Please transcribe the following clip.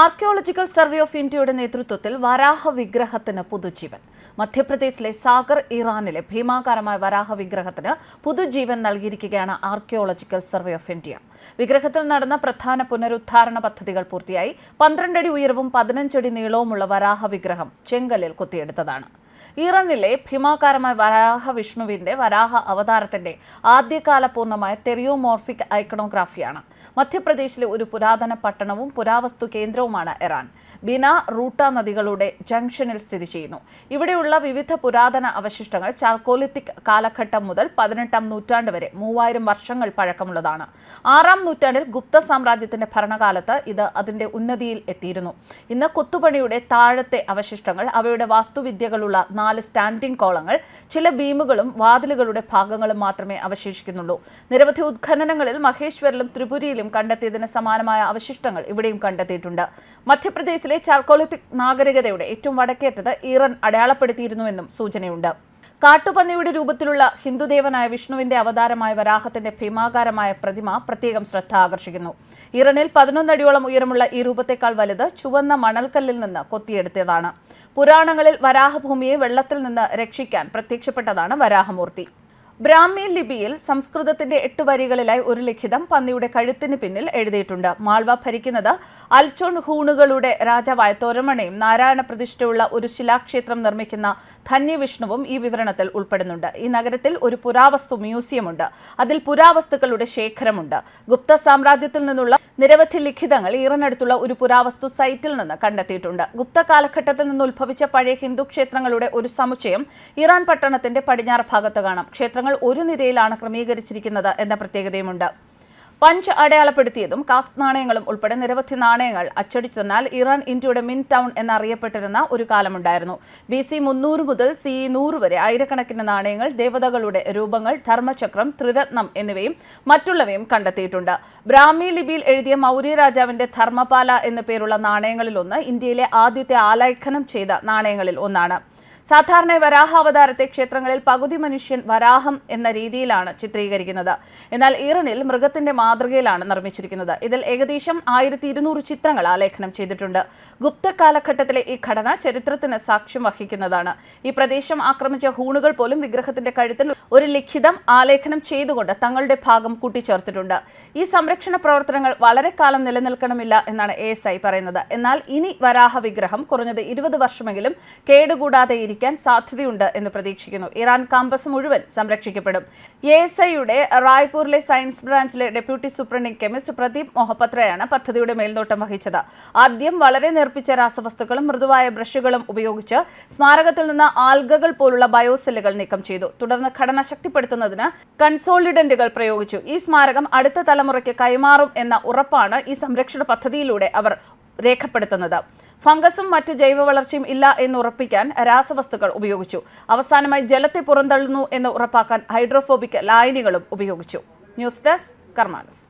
Archaeological survey of ഇന്ത്യയുടെ നേതൃത്വത്തിൽ വരാഹ വിഗ്രഹത്തിന് പുതുജീവൻ. മധ്യപ്രദേശിലെ സാഗർ ഇറാനിലെ ഭീമാകാരമായ വരാഹ വിഗ്രഹത്തിന് പുതുജീവൻ നൽകിയിരിക്കുകയാണ് ആർക്കിയോളജിക്കൽ സർവേ ഓഫ് ഇന്ത്യ വിഗ്രഹത്തിൽ നടന്ന പ്രധാന പുനരുദ്ധാരണ പദ്ധതികൾ പൂർത്തിയായി. പന്ത്രണ്ടടി ഉയരവും പതിനഞ്ചടി നീളവുമുള്ള വരാഹ വിഗ്രഹം ചെങ്കലിൽ കൊത്തിയെടുത്തതാണ്. ഇറാനിലെ ഭീമാകാരമായ വരാഹ വിഷ്ണുവിന്റെ വരാഹ അവതാരത്തിന്റെ ആദ്യകാല പൂർണമായ തെറിയോമോർഫിക് ഐക്കണോഗ്രാഫിയാണ്. മധ്യപ്രദേശിലെ ഒരു പുരാതന പട്ടണവും പുരാവസ്തു കേന്ദ്രവുമാണ് ഇറാൻ. ബിന റൂട്ട നദികളുടെ ജംഗ്ഷനിൽ സ്ഥിതി ചെയ്യുന്നു. ഇവിടെയുള്ള വിവിധ പുരാതന അവശിഷ്ടങ്ങൾ ചാൽക്കോലിത്തിക് കാലഘട്ടം മുതൽ പതിനെട്ടാം നൂറ്റാണ്ട് വരെ മൂവായിരം വർഷങ്ങൾ പഴക്കമുള്ളതാണ്. ആറാം നൂറ്റാണ്ടിൽ ഗുപ്ത സാമ്രാജ്യത്തിന്റെ ഭരണകാലത്ത് ഇത് അതിന്റെ ഉന്നതിയിൽ എത്തിയിരുന്നു. ഇന്ന് കൊത്തുപണിയുടെ താഴത്തെ അവശിഷ്ടങ്ങൾ അവയുടെ വാസ്തുവിദ്യകളുള്ള നാല് സ്റ്റാൻഡിംഗ് കോളങ്ങൾ ചില ബീമുകളും വാതിലുകളുടെ ഭാഗങ്ങളും മാത്രമേ അവശേഷിക്കുന്നുള്ളൂ. നിരവധി ഉത്ഖനനങ്ങളിൽ മഹേശ്വരിലും ത്രിപുരയിലും കണ്ടെത്തിയതിന് സമാനമായ അവശിഷ്ടങ്ങൾ ഇവിടെയും കണ്ടെത്തിയിട്ടുണ്ട്. മധ്യപ്രദേശിലെ ചാൽക്കോളിത്തിക് നാഗരികതയുടെ ഏറ്റവും വടക്കേറ്റത് ഇറാൻ അടയാളപ്പെടുത്തിയിരുന്നുവെന്നും സൂചനയുണ്ട്. കാട്ടുപന്നിയുടെ രൂപത്തിലുള്ള ഹിന്ദുദേവനായ വിഷ്ണുവിന്റെ അവതാരമായ വരാഹത്തിന്റെ ഭീമാകാരമായ പ്രതിമ പ്രത്യേകം ശ്രദ്ധ ആകർഷിക്കുന്നു. ഇറനിൽ പതിനൊന്നടിയോളം ഉയരമുള്ള ഈ രൂപത്തെക്കാൾ വലുത് ചുവന്ന മണൽക്കല്ലിൽ നിന്ന് കൊത്തിയെടുത്തതാണ്. പുരാണങ്ങളിൽ വരാഹഭൂമിയെ വെള്ളത്തിൽ നിന്ന് രക്ഷിക്കാൻ പ്രത്യക്ഷപ്പെട്ടതാണ് വരാഹമൂർത്തി. ബ്രാഹ്മി ലിപിയിൽ സംസ്കൃതത്തിന്റെ എട്ട് വരികളിലായി ഒരു ലിഖിതം പന്നിയുടെ കഴുത്തിന് പിന്നിൽ എഴുതിയിട്ടുണ്ട്. മാൾവ ഭരിക്കുന്നത് അൽച്ചോൺ ഹൂണുകളുടെ രാജാവായ തോരമണയും നാരായണ പ്രതിഷ്ഠയുള്ള ഒരു ശിലാക്ഷേത്രം നിർമ്മിക്കുന്ന ധന്യവിഷ്ണുവും ഈ വിവരണത്തിൽ ഉൾപ്പെടുന്നുണ്ട്. ഈ നഗരത്തിൽ ഒരു പുരാവസ്തു മ്യൂസിയമുണ്ട്. അതിൽ പുരാവസ്തുക്കളുടെ ശേഖരമുണ്ട്. ഗുപ്ത സാമ്രാജ്യത്തിൽ നിന്നുള്ള നിരവധി ലിഖിതങ്ങൾ ഈറനടുത്തുള്ള ഒരു പുരാവസ്തു സൈറ്റിൽ നിന്ന് കണ്ടെത്തിയിട്ടുണ്ട്. ഗുപ്ത കാലഘട്ടത്തിൽ നിന്ന് ഉത്ഭവിച്ച പഴയ ഹിന്ദു ക്ഷേത്രങ്ങളുടെ ഒരു സമുച്ചയം ഇറാൻ പട്ടണത്തിന്റെ പടിഞ്ഞാറ് ഭാഗത്ത് കാണാം. ക്ഷേത്രങ്ങൾ ഒരു നിരയിലാണ് ക്രമീകരിച്ചിരിക്കുന്നത് എന്ന പ്രത്യേകതയുമുണ്ട്. പഞ്ച് അടയാളപ്പെടുത്തിയതും കാസ്റ്റ് നാണയങ്ങളും ഉൾപ്പെടെ നിരവധി നാണയങ്ങൾ അച്ചടിച്ചതിനാൽ ഇറാൻ ഇന്ത്യയുടെ മിൻ ടൗൺ എന്നറിയപ്പെട്ടിരുന്ന ഒരു കാലമുണ്ടായിരുന്നു. ബി സി മുന്നൂറ് മുതൽ സി നൂറ് വരെ ആയിരക്കണക്കിന് നാണയങ്ങൾ ദേവതകളുടെ രൂപങ്ങൾ ധർമ്മചക്രം ത്രിരത്നം എന്നിവയും മറ്റുള്ളവയും കണ്ടെത്തിയിട്ടുണ്ട്. ബ്രാഹ്മി ലിപിയിൽ എഴുതിയ മൗര്യ രാജാവിന്റെ ധർമ്മപാല എന്നു പേരുള്ള നാണയങ്ങളിലൊന്ന് ഇന്ത്യയിലെ ആദ്യത്തെ ആലേഖനം ചെയ്ത നാണയങ്ങളിൽ ഒന്നാണ്. സാധാരണ വരാഹാവതാരത്തെ ക്ഷേത്രങ്ങളിൽ പകുതി മനുഷ്യൻ വരാഹം എന്ന രീതിയിലാണ് ചിത്രീകരിക്കുന്നത്. എന്നാൽ ഇറണിൽ മൃഗത്തിന്റെ മാതൃകയിലാണ് നിർമ്മിച്ചിരിക്കുന്നത്. ഇതിൽ ഏകദേശം ആയിരത്തി ഇരുന്നൂറ് ചിത്രങ്ങൾ ആലേഖനം ചെയ്തിട്ടുണ്ട്. ഗുപ്ത കാലഘട്ടത്തിലെ ഈ ഘടന ചരിത്രത്തിന് സാക്ഷ്യം വഹിക്കുന്നതാണ്. ഈ പ്രദേശം ആക്രമിച്ച ഹൂണുകൾ പോലും വിഗ്രഹത്തിന്റെ കഴുത്തിൽ ഒരു ലിഖിതം ആലേഖനം ചെയ്തുകൊണ്ട് തങ്ങളുടെ ഭാഗം കൂട്ടിച്ചേർത്തിട്ടുണ്ട്. ഈ സംരക്ഷണ പ്രവർത്തനങ്ങൾ വളരെ കാലം നിലനിൽക്കണമില്ല എന്നാണ് എ എസ് ഐ പറയുന്നത്. എന്നാൽ ഇനി വരാഹ വിഗ്രഹം കുറഞ്ഞത് ഇരുപത് വർഷമെങ്കിലും കേടുകൂടാതെ ഇരിക്കാൻ സാധ്യതയുണ്ട് എന്ന് പ്രതീക്ഷിക്കുന്നു. ഇറാൻ കാമ്പസ് മുഴുവൻ സംരക്ഷിക്കപ്പെടും. എ എസ് ഐയുടെ റായ്പൂരിലെ സയൻസ് ബ്രാഞ്ചിലെ ഡെപ്യൂട്ടി സൂപ്രണ്ടിംഗ് കെമിസ്റ്റ് പ്രദീപ് മൊഹപത്രയാണ് പദ്ധതിയുടെ മേൽനോട്ടം വഹിച്ചത്. ആദ്യം വളരെ നേർപ്പിച്ച രാസവസ്തുക്കളും മൃദുവായ ബ്രഷുകളും ഉപയോഗിച്ച് സ്മാരകത്തിൽ നിന്ന് ആൽഗകൾ പോലുള്ള ബയോസെല്ലുകൾ നീക്കം ചെയ്തു. തുടർന്ന് ഘടന ശക്തിപ്പെടുത്തുന്നതിന് കൺസോളിഡന്റുകൾ പ്രയോഗിച്ചു. ഈ സ്മാരകം അടുത്ത തലമുറയ്ക്ക് കൈമാറും എന്ന ഉറപ്പാണ് ഈ സംരക്ഷണ പദ്ധതിയിലൂടെ അവർ രേഖപ്പെടുത്തുന്നത്. ഫംഗസും മറ്റു ജൈവ വളർച്ചയും ഇല്ല എന്ന് ഉറപ്പിക്കാൻ രാസവസ്തുക്കൾ ഉപയോഗിച്ചു. അവസാനമായി ജലത്തെ പുറന്തള്ളുന്നു എന്ന് ഉറപ്പാക്കാൻ ഹൈഡ്രോഫോബിക് ലായനികളും ഉപയോഗിച്ചു. News desk കർമാനസ്.